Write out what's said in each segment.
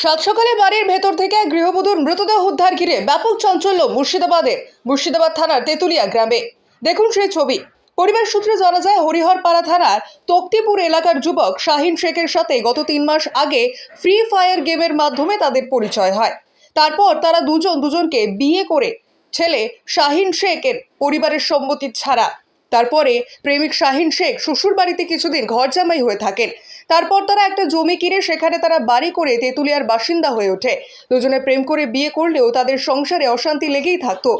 সাত সকালে বাড়ির ভেতর থেকে এক গৃহবধূর মৃতদেহ উদ্ধার ঘিরে ব্যাপক চাঞ্চল্য মুর্শিদাবাদের মুর্শিদাবাদ থানার তেতুলিয়া গ্রামে। দেখুন সেই ছবি। পরিবার সূত্রে জানা যায়, হরিহরপাড়া থানার তক্তিপুর এলাকার যুবক শাহিন শেখের সাথে গত তিন মাস আগে ফ্রি ফায়ার গেমের মাধ্যমে তাদের পরিচয় হয়। তারপর তারা দুজন দুজনকে বিয়ে করে ছেলে শাহিন শেখের পরিবারের সম্মতি ছাড়া তারপরে প্রেমিক শাহিন শেখ শ্বশুর বাড়িতে কিছুদিন ঘর জামাই হয়ে থাকেন। তারপর তারা একটা জমি কিনে সেখানে তারা বাড়ি করে তেঁতুলিয়ার বাসিন্দা হয়ে ওঠে। দুজনে প্রেম করে বিয়ে করলেও তাদের সংসারে অশান্তি লেগেই থাকতো।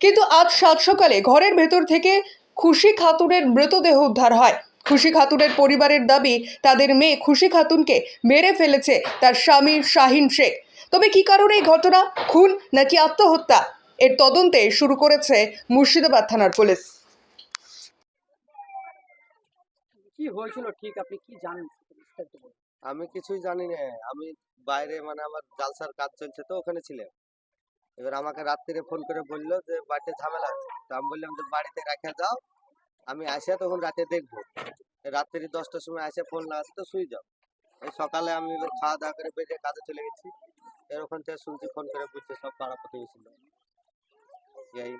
কিন্তু আজ সাত সকালে ঘরের ভেতর থেকে খুশি খাতুনের মৃতদেহ উদ্ধার হয়। খুশি খাতুনের পরিবারের দাবি, তাদের মেয়ে খুশি খাতুনকে মেরে ফেলেছে তার স্বামী শাহিন শেখ। তবে কি কারণে এই ঘটনা? খুন নাকি আত্মহত্যা? এর তদন্তে শুরু করেছে মুর্শিদাবাদ থানার পুলিশ। কি হয়েছিল? ঠিক আপনি কি জানেন বিস্তারিত বলুন। আমি কিছুই জানি না। আমি বাইরে মানে আমার জালসার কাজ চলছে তো ওখানে ছিলাম। এবার আমাকে রাত্রিরে ফোন করে বলল যে বাড়িতে ঝামেলা আছে। তো আমি বললাম যে বাড়িতে রেখে যাও আমি আসে তখন রাতে দেখব। রাত্রি দশটার সময় আসে ফোন লাগাচ্ছি তো শুই যাও। এই সকালে আমি খাওয়া দাওয়া করে বেরিয়ে কাজে চলে গেছি। এর ওখান থেকে শুনছি ফোন করে বলছে সব পাড়া প্রতিবেশী। এই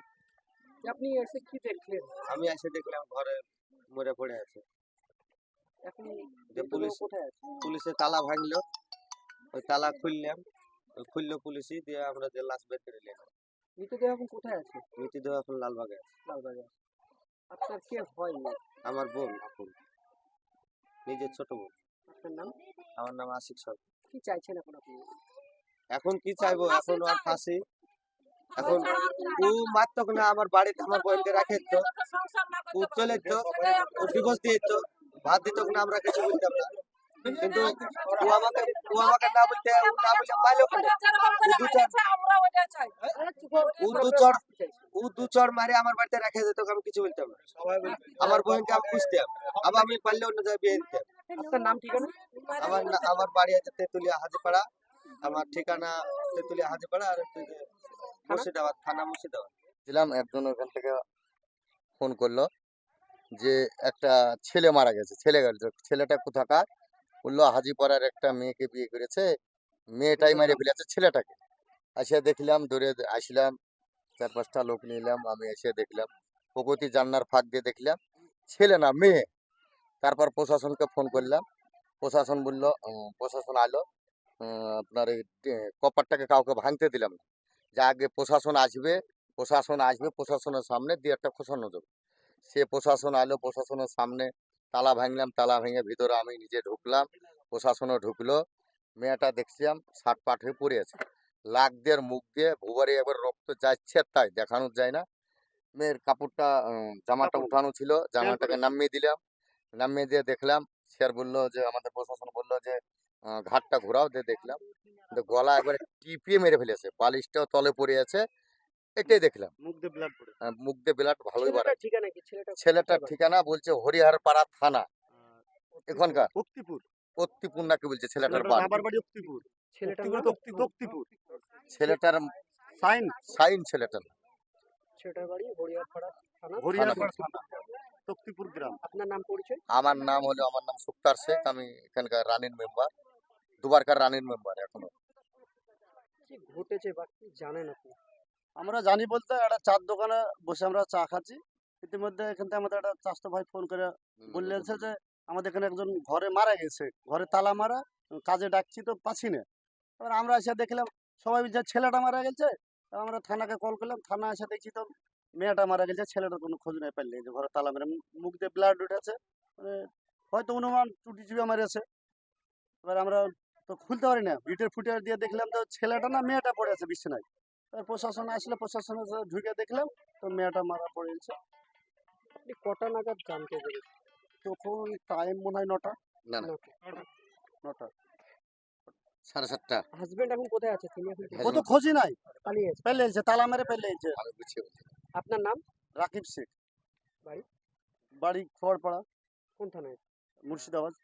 আপনি এসে কি দেখলেন? আমি এসে দেখলাম ঘরে মরে পড়ে আছে। যে পুলিশ পুলিশে তালা ভাঙলো। ওই তালা খুললাম। ওই খুললো পুলিশই দিয়ে আমরা যে লাশ বের করে নিলাম মৃতদেহ এখন কোথায় আছে? মৃতদেহ এখন লালবাগে আছে। লালবাগে আছে। আপনার কে হয় না? আমার বোন এখন নিজের ছোট বোন। আপনার নাম? আমার নাম আশিক সরকার। কি চাইছেন এখন আপনি? এখন কি চাইব? এখন আর ফাঁসি। এখন ও মারতো না আমার বাড়িতে আমার বোনকে রাখে তো। ও চলে তো ও ডিভোর্স দিয়ে তো। ভাত দিত না আমরা কিছু বলতাম না। কিন্তু ও আমাকে ও আমাকে না বলতে ও না বলে মাইলো কেন ও দু চড় ও দু চড় মারে আমার বাড়িতে রেখে যেত আমি কিছু বলতাম না। আমার বোনকে আমি খুঁজতাম আবার আমি পারলে অন্য জায়গায় বিয়ে দিতাম। আপনার নাম ঠিকানা? আমার আমার বাড়ি আছে তেতুলিয়া হাজিপাড়া। আমার ঠিকানা তেতুলিয়া হাজিপাড়া আর হচ্ছে মুর্শিদাবাদ থানা মুর্শিদাবাদ। ছিলাম একজন ওখান থেকে ফোন করল। যে একটা ছেলে মারা গেছে ছেলে গেছে ছেলেটা কোথাকার? বলল হাজিপাড়ার একটা মেয়েকে বিয়ে করেছে। মেয়েটাই মেরে ফেলেছে ছেলেটাকে। এসে দেখলাম দূরে আসলাম চার পাঁচটা লোক নিলাম আমি এসে দেখলাম প্রগতি জান্নার ফাঁক দিয়ে দেখলাম ছেলে না মেয়ে। তারপর প্রশাসনকে ফোন করলাম। প্রশাসন বলল প্রশাসন আলো। আপনার এই কপারটাকে কাউকে ভাঙতে দিলাম না। যে আগে প্রশাসন আসবে প্রশাসন আসবে প্রশাসনের সামনে দিয়ে একটা খোসানো দেবো সে প্রশাসন আলো প্রশাসনের সামনে তালা ভাঙলাম তালা ভেঙে ভিতরে আমি নিজে ঢুকলাম প্রশাসনও ঢুকলো। মেয়েটা দেখছিলাম শার্ট পাট হয়ে পড়ে আছে। লাগ দিয়ে মুখ দিয়ে ভুবারে একবার রক্ত যাচ্ছে তাই দেখানো যায় না। মেয়ের কাপড়টা জামাটা উঠানো ছিল জামাটাকে নামিয়ে দিলাম। নামিয়ে দিয়ে দেখলাম স্যার বলল যে আমাদের প্রশাসন বলল যে ঘাটটা ঘোরাও দিয়ে দেখলাম। গলা একবারে টিপিয়ে মেরে ফেলেছে। বালিশটাও তলে পড়ে আছে। এটাই দেখলাম। মুখ দিয়ে ব্লাড মুখ দিয়ে ব্লাড ভালোই বাড়ে। ছেলেটার ঠিকানা কি? ছেলেটা ছেলেটার ঠিকানা বলছে হরিহরপাড়া থানা। এখানকার। ভক্তিপুর অত্তিপুর নাকি বলছে ছেলেটার বাড়ি। বাবার বাড়ি ভক্তিপুর ছেলেটার সাইন। সাইন ছেলেটার ছেলেটার বাড়ি হরিয়ারপাড়া থানা। হরিয়ারপাড়া থানা। ভক্তিপুর গ্রাম। আপনার নাম পরিচয়? আমার নাম হলো আমার নাম সুক্তার শেখ। আমি এখানকার রানীর মেম্বার দুবারকার রানীর মেম্বার এখনও। কি ঘটেছে বা কি জানেন আপনি? আমরা জানি বলতে একটা চার দোকানে বসে আমরা চা খাচ্ছি। ইতিমধ্যে এখান থেকে আমাদের একটা চাষতো ভাই ফোন করে বললেছে যে আমাদের এখানে একজন ঘরে মারা গেছে। ঘরে তালা মারা কাজে ডাকছি তো পাচ্ছি না। এবার আমরা এসে দেখলাম সবাই যে ছেলেটা মারা গেছে আমরা থানাকে কল করলাম। থানা এসে দেখছি তো মেয়েটা মারা গেছে ছেলেটার কোনো খোঁজ নেই পাইলে যে ঘরে তালা মেরে মুখ দিয়ে ব্লাড উঠেছে। মানে হয়তো অনুমান টুটি চিপে মেরেছে। এবার আমরা তো খুলতে পারি না। ভিটের ফুটে দিয়ে দেখলাম তো ছেলেটা না মেয়েটা পড়ে আছে বিছানায়। প্রশাসন আসলে প্রশাসনের সাথে ঢুকে দেখলাম তো মেয়েটা মারা পড়েছে। কটা নাগাদ জানতে পেরেছেন তখন টাইম মনে হয় নটা। না না। নটা। সাড়ে সাতটা। হাজবেন্ড এখন কোথায় আছে? তিনি এখন ও তো খোঁজই নাই। তালা মেরে আপনার নাম? রাকিব শেখ। বাড়ি? বাড়ি খড়পাড়া কোন থানায়? মুর্শিদাবাদ।